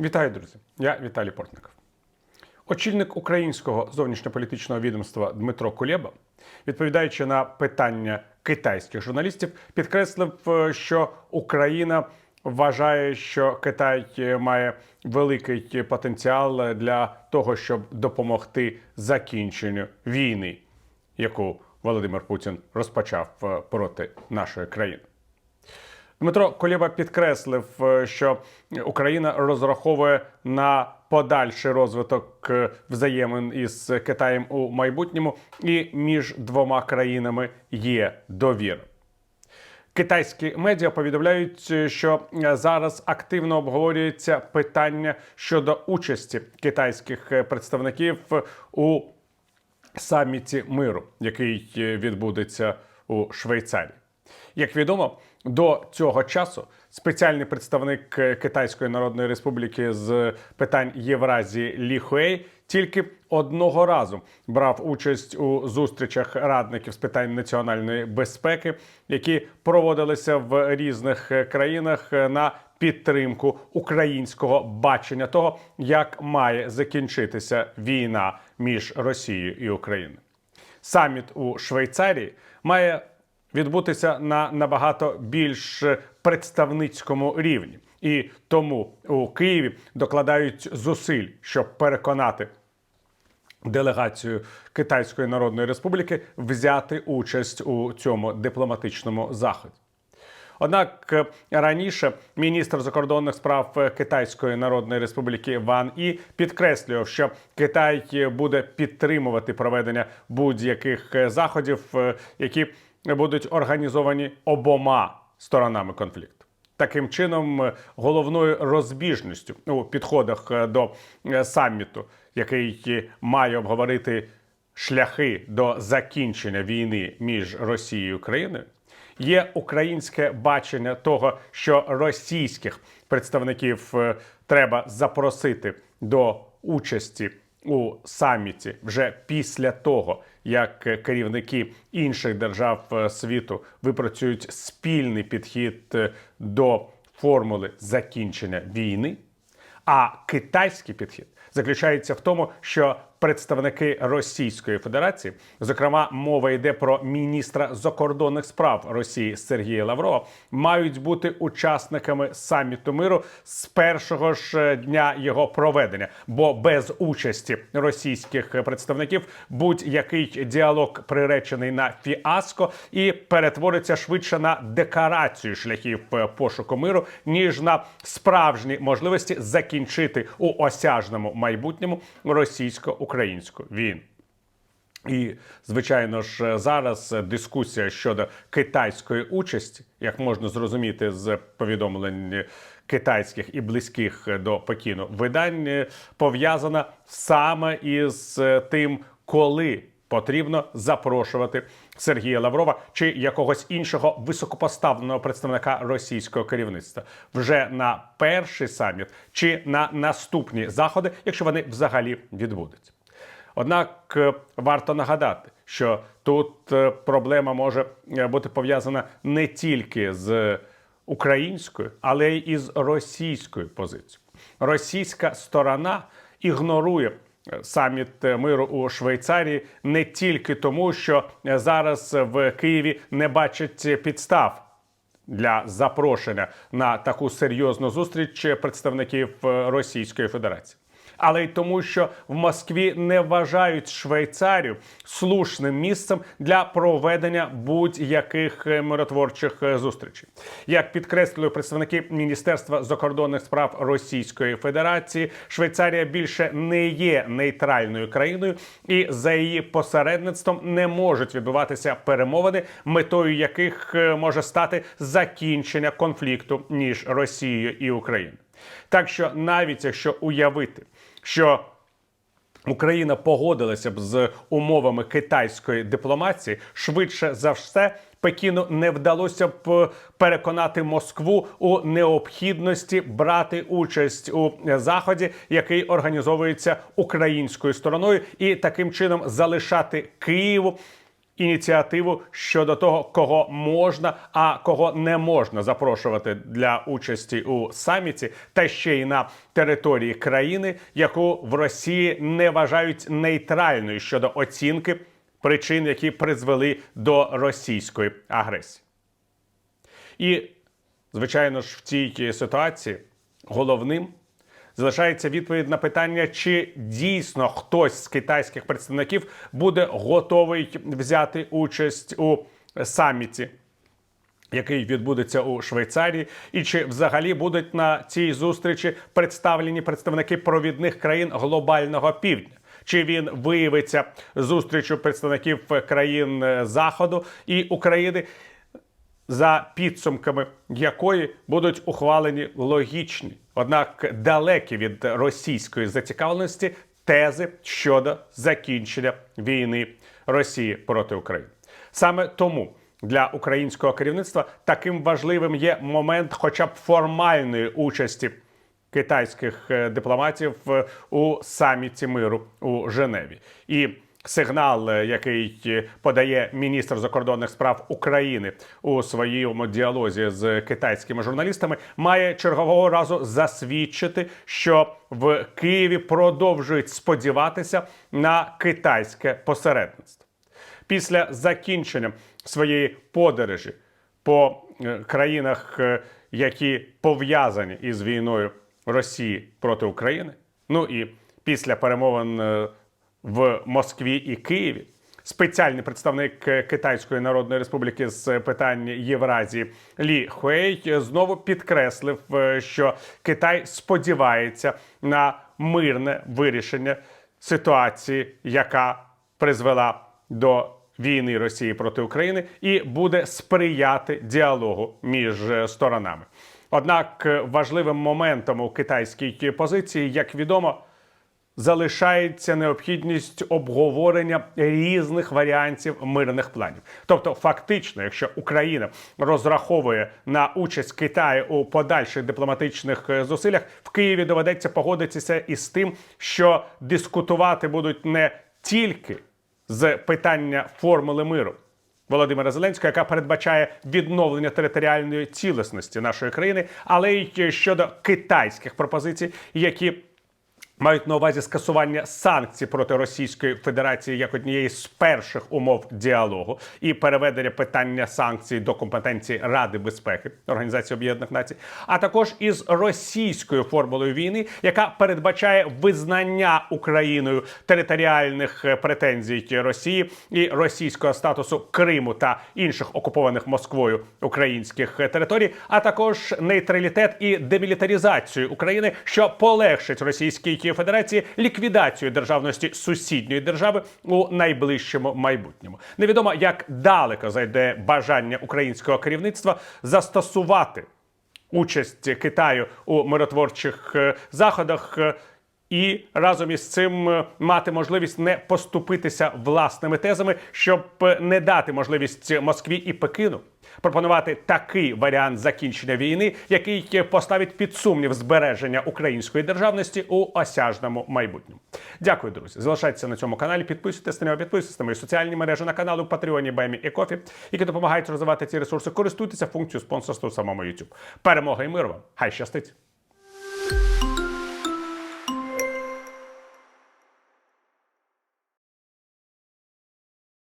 Вітаю, друзі! Я Віталій Портников. Очільник українського зовнішньополітичного відомства Дмитро Кулєба, відповідаючи на питання китайських журналістів, підкреслив, е, що Україна вважає, що Китай має великий потенціал для того, щоб допомогти закінченню війни, яку Володимир Путін розпочав е, проти нашої країни. Дмитро Колєба підкреслив, е, що Україна розраховує на подальший розвиток е, взаємин із Китаєм у майбутньому, і між двома країнами є довіра. Китайські медіа повідомляють, е, що зараз активно обговорюється питання щодо участі китайських представників у саміті миру, який відбудеться у Швейцарії. Як відомо, до цього часу спеціальний представник е, Китайської Народної Республіки з питань Євразії Лі Хуей тільки одного разу брав участь у зустрічах радників з питань національної безпеки, які проводилися в різних е, країнах е, на підтримку українського бачення того, як має закінчитися війна між Росією і Україною. Саміт у Швейцарії має відбутися на набагато більш представницькому рівні, і тому у Києві докладають зусиль, щоб переконати делегацію Китайської Народної Республіки взяти участь у цьому дипломатичному заході. Однак е, раніше міністр закордонних справ е, Китайської Народної Республіки Ван І підкреслював, що Китай буде підтримувати проведення будь-яких е, заходів, е, які будуть організовані обома сторонами конфлікту. Таким чином, е, головною розбіжністю у підходах е, до е, саміту, який е, має обговорити шляхи до закінчення війни між Росією і Україною, є українське бачення того, що російських представників е, треба запросити до участі у саміті вже після того, як керівники інших держав е, світу випрацюють спільний підхід е, до формули закінчення війни. А китайський підхід заключається в тому, що представники Російської Федерації, зокрема, мова йде про міністра закордонних справ Росії Сергія Лаврова, мають бути учасниками саміту миру з першого ж е, дня його проведення. Бо без участі російських представників будь-який діалог приречений на фіаско і перетвориться швидше на декарацію шляхів е, пошуку миру, ніж на справжні можливості закінчити у осяжному майбутньому російсько-українську війну. І, звичайно ж, зараз дискусія щодо китайської участі, як можна зрозуміти з повідомлень китайських і близьких до Пекіну видань, пов'язана саме із тим, коли потрібно запрошувати Сергія Лаврова чи якогось іншого високопоставленого представника російського керівництва вже на перший саміт чи на наступні заходи, якщо вони взагалі відбудуться. Однак е, варто нагадати, що тут е, проблема може е, бути пов'язана не тільки з українською, але й із російською позицією. Російська сторона ігнорує саміт миру у Швейцарії не тільки тому, що зараз в Києві не бачать підстав для запрошення на таку серйозну зустріч представників Російської Федерації. Але й тому, що в Москві не вважають Швейцарію слушним місцем для проведення будь-яких е, миротворчих е, зустрічей. Як підкреслили представники Міністерства закордонних справ Російської Федерації, Швейцарія більше не є нейтральною країною, і за її посередництвом не можуть відбуватися перемовини, метою яких е, може стати закінчення конфлікту між Росією і Україною. Так що навіть якщо уявити, що Україна погодилася б з умовами китайської дипломації швидше за все. Пекіну не вдалося б переконати Москву у необхідності брати участь у заході, який організовується українською стороною, і таким чином залишати Києву ініціативу щодо того, кого можна, а кого не можна запрошувати для участі у саміті, та ще й на території країни, яку в Росії не вважають нейтральною щодо оцінки причин, які призвели до російської агресії. І, звичайно ж, в цій ситуації головним залишається відповідь на питання, чи дійсно хтось з китайських представників буде готовий взяти участь у саміті. Який відбудеться у Швейцарії, і чи взагалі будуть на цій зустрічі представлені представники провідних країн глобального півдня? Чи він виявиться зустрічю представників країн е, Заходу і України, за підсумками якої будуть ухвалені логічні, однак далекі від російської зацікавленості тези щодо закінчення війни Росії проти України. Саме тому для українського керівництва таким важливим є момент, хоча б формальної участі китайських е, дипломатів е, у саміті миру у Женеві. І сигнал, е, який е, подає міністр закордонних справ України у своєму діалозі з китайськими журналістами, має чергового разу засвідчити, що в Києві продовжують сподіватися на китайське посередництво. Після закінчення своєї подорожі по е, країнах, які пов'язані із війною Росії проти України, ну і після перемовин в Москві і Києві. Спеціальний представник Китайської Народної Республіки з питань Євразії Лі Хуей знову підкреслив, е, що Китай сподівається на мирне вирішення ситуації, яка призвела до війни Росії проти України, і буде сприяти діалогу між е, сторонами. Однак е, важливим моментом у китайській позиції, як відомо, залишається необхідність обговорення різних варіантів мирних планів. Тобто, фактично, якщо Україна розраховує на участь Китаю у подальших дипломатичних е, зусиллях, в Києві доведеться погодитися із тим, що дискутувати будуть не тільки з питання формули миру. Володимира Зеленського, яка передбачає відновлення територіальної цілісності нашої країни, але й щодо китайських пропозицій, які мають на увазі скасування санкцій проти Російської Федерації як однієї з перших умов діалогу і переведення питання санкцій до компетенції Ради безпеки Організації Об'єднаних Націй, а також із російською формулою війни, яка передбачає визнання Україною територіальних е, претензій Росії і російського статусу Криму та інших окупованих Москвою українських е, територій, а також нейтралітет і демілітаризацію України, що полегшить Російській Федерації ліквідацію державності сусідньої держави у найближчому майбутньому. Невідомо як далеко зайде бажання українського керівництва застосувати участь Китаю у миротворчих е, заходах. е, І разом із цим е, мати можливість не поступитися власними тезами, щоб не дати можливість Москві і Пекину пропонувати такий варіант закінчення війни, який е, поставить під сумнів збереження української державності у осяжному майбутньому. Дякую, друзі. Залишайтеся на цьому каналі. Підписуйтесь на нього, підписуйтесь на мої соціальні мережі на каналу Патреоні, Бемі і Кофі, які допомагають розвивати ці ресурси. Користуйтеся функцією спонсорства у самому YouTube. Перемога і мир вам! Хай щастить!